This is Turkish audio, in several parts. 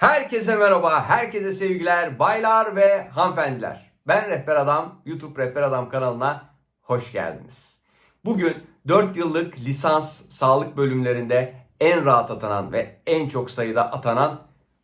Herkese merhaba, herkese sevgiler, baylar ve hanımefendiler. Ben Rehber Adam, YouTube Rehber Adam kanalına hoş geldiniz. Bugün 4 yıllık lisans sağlık bölümlerinde en rahat atanan ve en çok sayıda atanan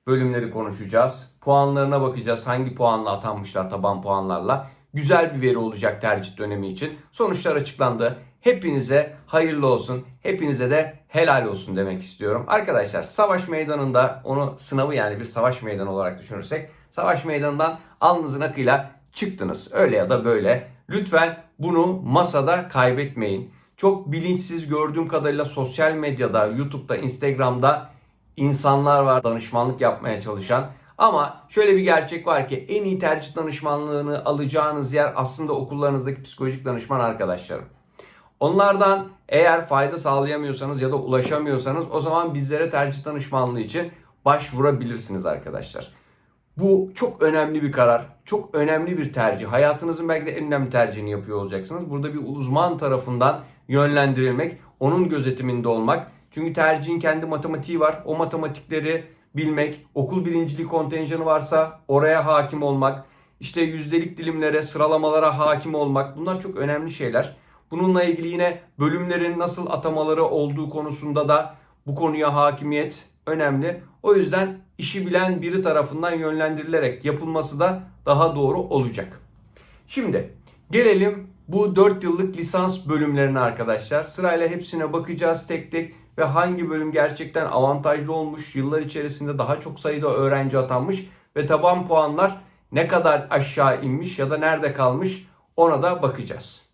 bölümleri konuşacağız. Puanlarına bakacağız. Hangi puanla atanmışlar taban puanlarla. Güzel bir veri olacak tercih dönemi için. Sonuçlar açıklandı. Hepinize hayırlı olsun. Hepinize de helal olsun demek istiyorum. Arkadaşlar savaş meydanında onu sınavı yani bir savaş meydanı olarak düşünürsek savaş meydanından alnınızın akıyla çıktınız. Öyle ya da böyle. Lütfen bunu masada kaybetmeyin. Çok bilinçsiz gördüğüm kadarıyla sosyal medyada, YouTube'da, Instagram'da insanlar var danışmanlık yapmaya çalışan. Ama şöyle bir gerçek var ki en iyi tercih danışmanlığını alacağınız yer aslında okullarınızdaki psikolojik danışman arkadaşlarım. Onlardan eğer fayda sağlayamıyorsanız ya da ulaşamıyorsanız o zaman bizlere tercih danışmanlığı için başvurabilirsiniz arkadaşlar. Bu çok önemli bir karar. Çok önemli bir tercih. Hayatınızın belki de en önemli tercihini yapıyor olacaksınız. Burada bir uzman tarafından yönlendirilmek, onun gözetiminde olmak. Çünkü tercihin kendi matematiği var. O matematikleri bilmek, okul birinciliği kontenjanı varsa oraya hakim olmak, işte yüzdelik dilimlere, sıralamalara hakim olmak bunlar çok önemli şeyler. Bununla ilgili yine bölümlerin nasıl atamaları olduğu konusunda da bu konuya hakimiyet önemli. O yüzden işi bilen biri tarafından yönlendirilerek yapılması da daha doğru olacak. Şimdi gelelim bu 4 yıllık lisans bölümlerine arkadaşlar. Sırayla hepsine bakacağız tek tek ve hangi bölüm gerçekten avantajlı olmuş, yıllar içerisinde daha çok sayıda öğrenci atanmış ve taban puanlar ne kadar aşağı inmiş ya da nerede kalmış ona da bakacağız.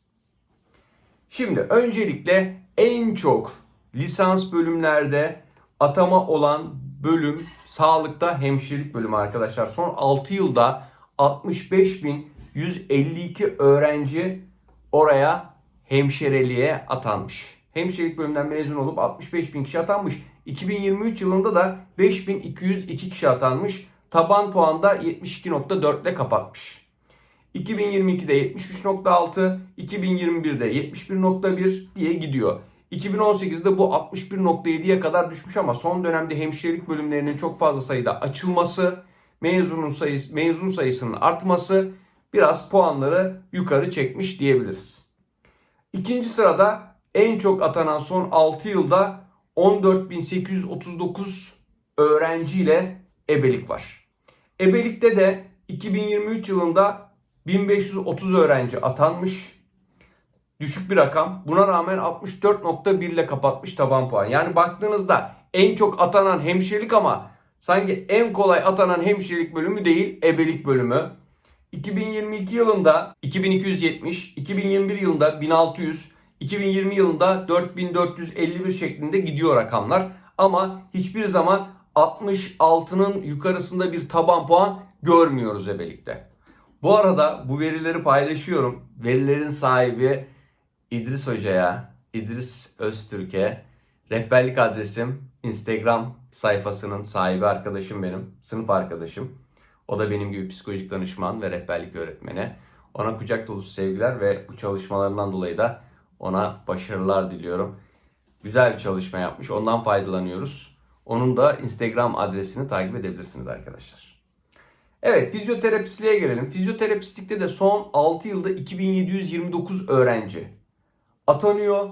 Şimdi öncelikle en çok lisans bölümlerde atama olan bölüm sağlıkta hemşirelik bölümü arkadaşlar. Son 6 yılda 65.152 öğrenci oraya hemşireliğe atanmış. Hemşirelik bölümünden mezun olup 65.000 kişi atanmış. 2023 yılında da 5202 kişi atanmış. Taban puanda 72.4 ile kapatmış. 2022'de 73.6, 2021'de 71.1 diye gidiyor. 2018'de bu 61.7'ye kadar düşmüş ama son dönemde hemşirelik bölümlerinin çok fazla sayıda açılması, mezunun sayısı, mezun sayısının artması biraz puanları yukarı çekmiş diyebiliriz. İkinci sırada en çok atanan son 6 yılda 14.839 öğrenciyle ebelik var. Ebelikte de 2023 yılında 1530 öğrenci atanmış. Düşük bir rakam. Buna rağmen 64.1 ile kapatmış taban puan. Yani baktığınızda en çok atanan hemşirelik ama sanki en kolay atanan hemşirelik bölümü değil, ebelik bölümü. 2022 yılında 2270, 2021 yılında 1600, 2020 yılında 4451 şeklinde gidiyor rakamlar. Ama hiçbir zaman 66'nın yukarısında bir taban puan görmüyoruz ebelikte. Bu arada bu verileri paylaşıyorum. Verilerin sahibi İdris Hoca'ya, İdris Öztürk'e rehberlik adresim Instagram sayfasının sahibi arkadaşım benim, sınıf arkadaşım. O da benim gibi psikolojik danışman ve rehberlik öğretmeni. Ona kucak dolusu sevgiler ve bu çalışmalarından dolayı da ona başarılar diliyorum. Güzel bir çalışma yapmış. Ondan faydalanıyoruz. Onun da Instagram adresini takip edebilirsiniz arkadaşlar. Evet fizyoterapistliğe gelelim. Fizyoterapistlikte de son 6 yılda 2729 öğrenci atanıyor.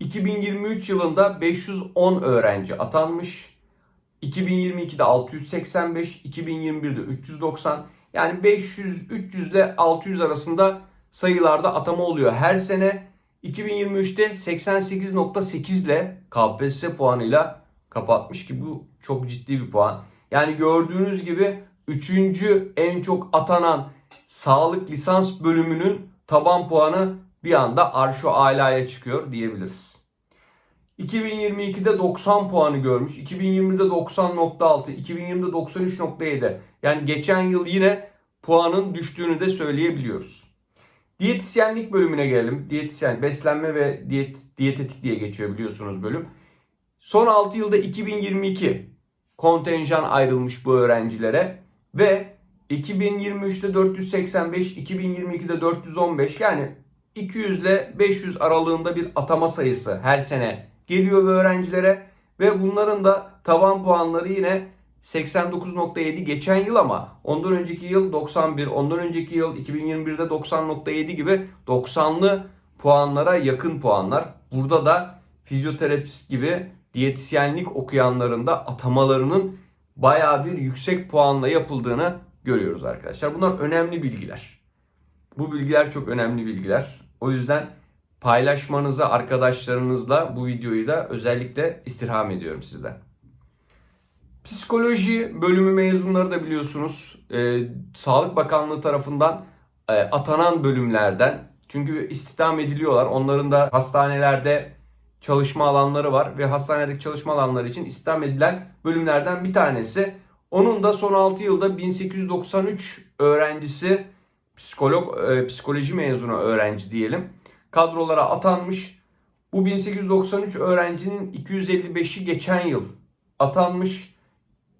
2023 yılında 510 öğrenci atanmış. 2022'de 685, 2021'de 390. Yani 500, 300 ile 600 arasında sayılarda atama oluyor her sene. 2023'te 88.8 ile KPSS puanıyla kapatmış ki bu çok ciddi bir puan. Yani gördüğünüz gibi 3. en çok atanan sağlık lisans bölümünün taban puanı bir anda arşo alaya çıkıyor diyebiliriz. 2022'de 90 puanı görmüş. 2020'de 90.6, 2020'de 93.7. Yani geçen yıl yine puanın düştüğünü de söyleyebiliyoruz. Diyetisyenlik bölümüne gelelim. Diyetisyen, beslenme ve diyet, diyetetik diye geçiyor biliyorsunuz bölüm. Son 6 yılda 2022 kontenjan ayrılmış bu öğrencilere ve 2023'te 485, 2022'de 415 yani 200 ile 500 aralığında bir atama sayısı her sene geliyor bu öğrencilere ve bunların da tavan puanları yine 89.7 geçen yıl ama ondan önceki yıl 91, ondan önceki yıl 2021'de 90.7 gibi 90'lı puanlara yakın puanlar. Burada da fizyoterapist gibi diyetisyenlik okuyanların da atamalarının bayağı bir yüksek puanla yapıldığını görüyoruz arkadaşlar. Bunlar önemli bilgiler. Bu bilgiler çok önemli bilgiler. O yüzden paylaşmanızı arkadaşlarınızla bu videoyu da özellikle istirham ediyorum sizden. Psikoloji bölümü mezunları da biliyorsunuz e, Sağlık Bakanlığı tarafından e, atanan bölümlerden. Çünkü istihdam ediliyorlar. Onların da hastanelerde çalışma alanları var ve hastanedeki çalışma alanları için istihdam edilen bölümlerden bir tanesi. Onun da son 6 yılda 1893 öğrencisi psikolog e, psikoloji mezunu öğrenci diyelim kadrolara atanmış. Bu 1893 öğrencinin 255'i geçen yıl atanmış.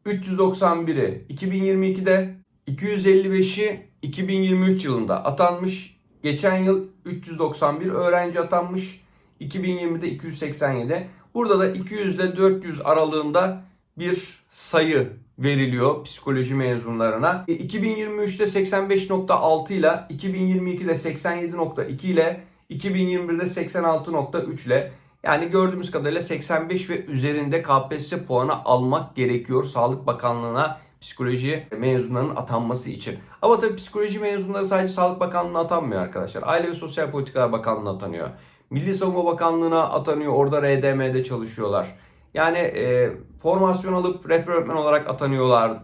391'i 2022'de 255'i 2023 yılında atanmış. Geçen yıl 391 öğrenci atanmış. 2020'de 287. Burada da 200 ile 400 aralığında bir sayı veriliyor psikoloji mezunlarına. 2023'te 85.6 ile 2022'de 87.2 ile 2021'de 86.3 ile yani gördüğümüz kadarıyla 85 ve üzerinde KPSS puanı almak gerekiyor Sağlık Bakanlığı'na psikoloji mezunlarının atanması için. Ama tabii psikoloji mezunları sadece Sağlık Bakanlığı'na atanmıyor arkadaşlar. Aile ve Sosyal Politikalar Bakanlığı'na atanıyor. Milli Savunma Bakanlığı'na atanıyor. Orada RDM'de çalışıyorlar. Yani e, formasyon alıp rehber öğretmen olarak atanıyorlar.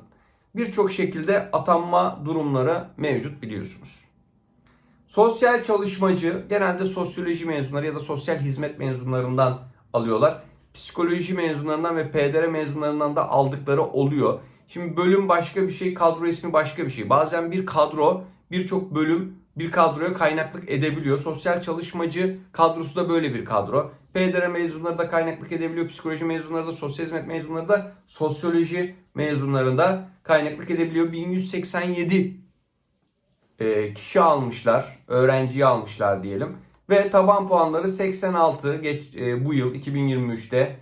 Birçok şekilde atanma durumları mevcut biliyorsunuz. Sosyal çalışmacı genelde sosyoloji mezunları ya da sosyal hizmet mezunlarından alıyorlar. Psikoloji mezunlarından ve PDR mezunlarından da aldıkları oluyor. Şimdi bölüm başka bir şey, kadro ismi başka bir şey. Bazen bir kadro birçok bölüm bir kadroya kaynaklık edebiliyor. Sosyal çalışmacı kadrosu da böyle bir kadro. PDR mezunları da kaynaklık edebiliyor. Psikoloji mezunları da, sosyal hizmet mezunları da, sosyoloji mezunlarında kaynaklık edebiliyor. 1187 e, kişi almışlar, öğrenciyi almışlar diyelim. Ve taban puanları 86 geç, e, bu yıl 2023'te,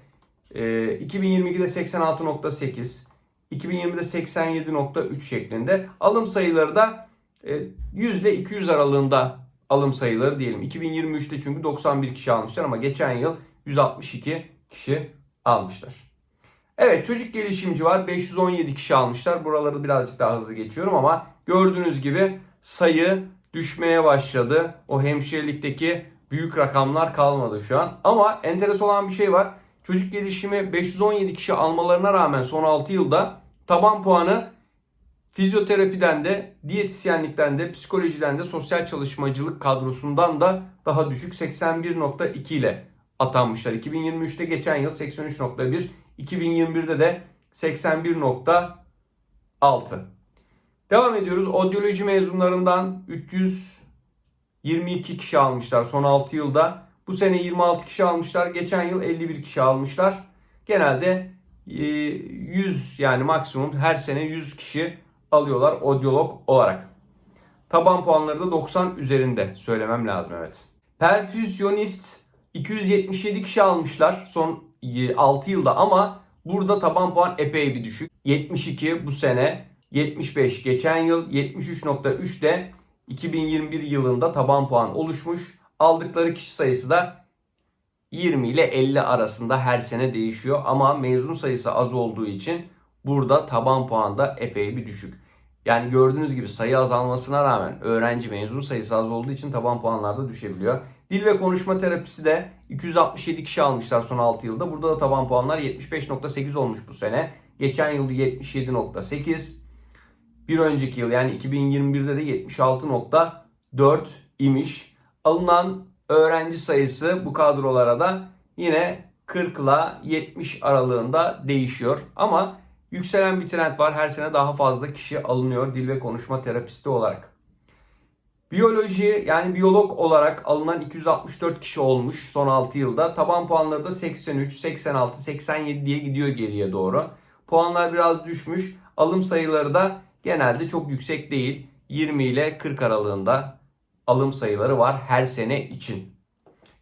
e, 2022'de 86.8, 2020'de 87.3 şeklinde. Alım sayıları da e, %200 aralığında alım sayıları diyelim. 2023'te çünkü 91 kişi almışlar ama geçen yıl 162 kişi almışlar. Evet çocuk gelişimci var 517 kişi almışlar. Buraları birazcık daha hızlı geçiyorum ama gördüğünüz gibi sayı düşmeye başladı. O hemşirelikteki büyük rakamlar kalmadı şu an. Ama enteresan olan bir şey var. Çocuk gelişimi 517 kişi almalarına rağmen son 6 yılda taban puanı fizyoterapiden de, diyetisyenlikten de, psikolojiden de, sosyal çalışmacılık kadrosundan da daha düşük 81.2 ile atanmışlar. 2023'te geçen yıl 83.1, 2021'de de 81.6. Devam ediyoruz. Odyoloji mezunlarından 322 kişi almışlar son 6 yılda. Bu sene 26 kişi almışlar. Geçen yıl 51 kişi almışlar. Genelde 100 yani maksimum her sene 100 kişi alıyorlar odyolog olarak. Taban puanları da 90 üzerinde söylemem lazım evet. Perfüzyonist 277 kişi almışlar son 6 yılda ama burada taban puan epey bir düşük. 72 bu sene, 75 geçen yıl, 73.3 de 2021 yılında taban puan oluşmuş. Aldıkları kişi sayısı da 20 ile 50 arasında her sene değişiyor ama mezun sayısı az olduğu için burada taban puan da epey bir düşük. Yani gördüğünüz gibi sayı azalmasına rağmen öğrenci mezun sayısı az olduğu için taban puanlarda düşebiliyor. Dil ve konuşma terapisi de 267 kişi almışlar son 6 yılda. Burada da taban puanlar 75.8 olmuş bu sene. Geçen yılda 77.8. Bir önceki yıl yani 2021'de de 76.4 imiş. Alınan öğrenci sayısı bu kadrolara da yine 40 ile 70 aralığında değişiyor. Ama yükselen bir trend var. Her sene daha fazla kişi alınıyor dil ve konuşma terapisti olarak. Biyoloji yani biyolog olarak alınan 264 kişi olmuş son 6 yılda. Taban puanları da 83, 86, 87 diye gidiyor geriye doğru. Puanlar biraz düşmüş. Alım sayıları da genelde çok yüksek değil. 20 ile 40 aralığında alım sayıları var her sene için.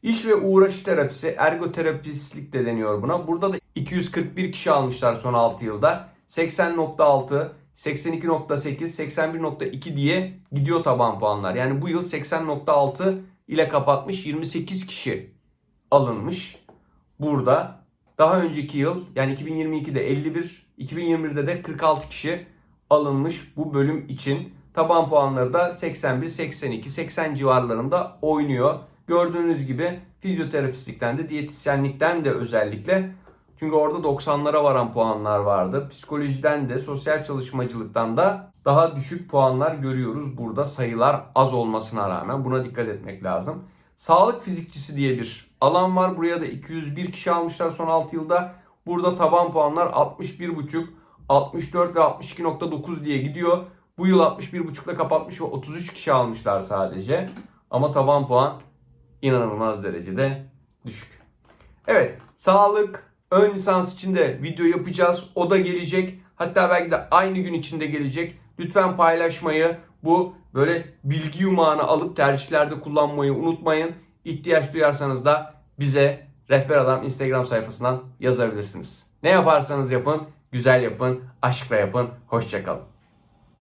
İş ve uğraşı terapisi, ergoterapistlik de deniyor buna. Burada da 241 kişi almışlar son 6 yılda. 80.6, 82.8, 81.2 diye gidiyor taban puanlar. Yani bu yıl 80.6 ile kapatmış 28 kişi alınmış. Burada daha önceki yıl yani 2022'de 51, 2021'de de 46 kişi alınmış bu bölüm için. Taban puanları da 81, 82, 80 civarlarında oynuyor. Gördüğünüz gibi fizyoterapistlikten de diyetisyenlikten de özellikle çünkü orada 90'lara varan puanlar vardı. Psikolojiden de sosyal çalışmacılıktan da daha düşük puanlar görüyoruz. Burada sayılar az olmasına rağmen buna dikkat etmek lazım. Sağlık fizikçisi diye bir alan var. Buraya da 201 kişi almışlar son 6 yılda. Burada taban puanlar 61,5, 64 ve 62.9 diye gidiyor. Bu yıl 61,5 ile kapatmış ve 33 kişi almışlar sadece. Ama taban puan inanılmaz derecede düşük. Evet, sağlık ön lisans için de video yapacağız. O da gelecek. Hatta belki de aynı gün içinde gelecek. Lütfen paylaşmayı, bu böyle bilgi yumağını alıp tercihlerde kullanmayı unutmayın. İhtiyaç duyarsanız da bize Rehber Adam Instagram sayfasından yazabilirsiniz. Ne yaparsanız yapın, güzel yapın, aşkla yapın. Hoşçakalın.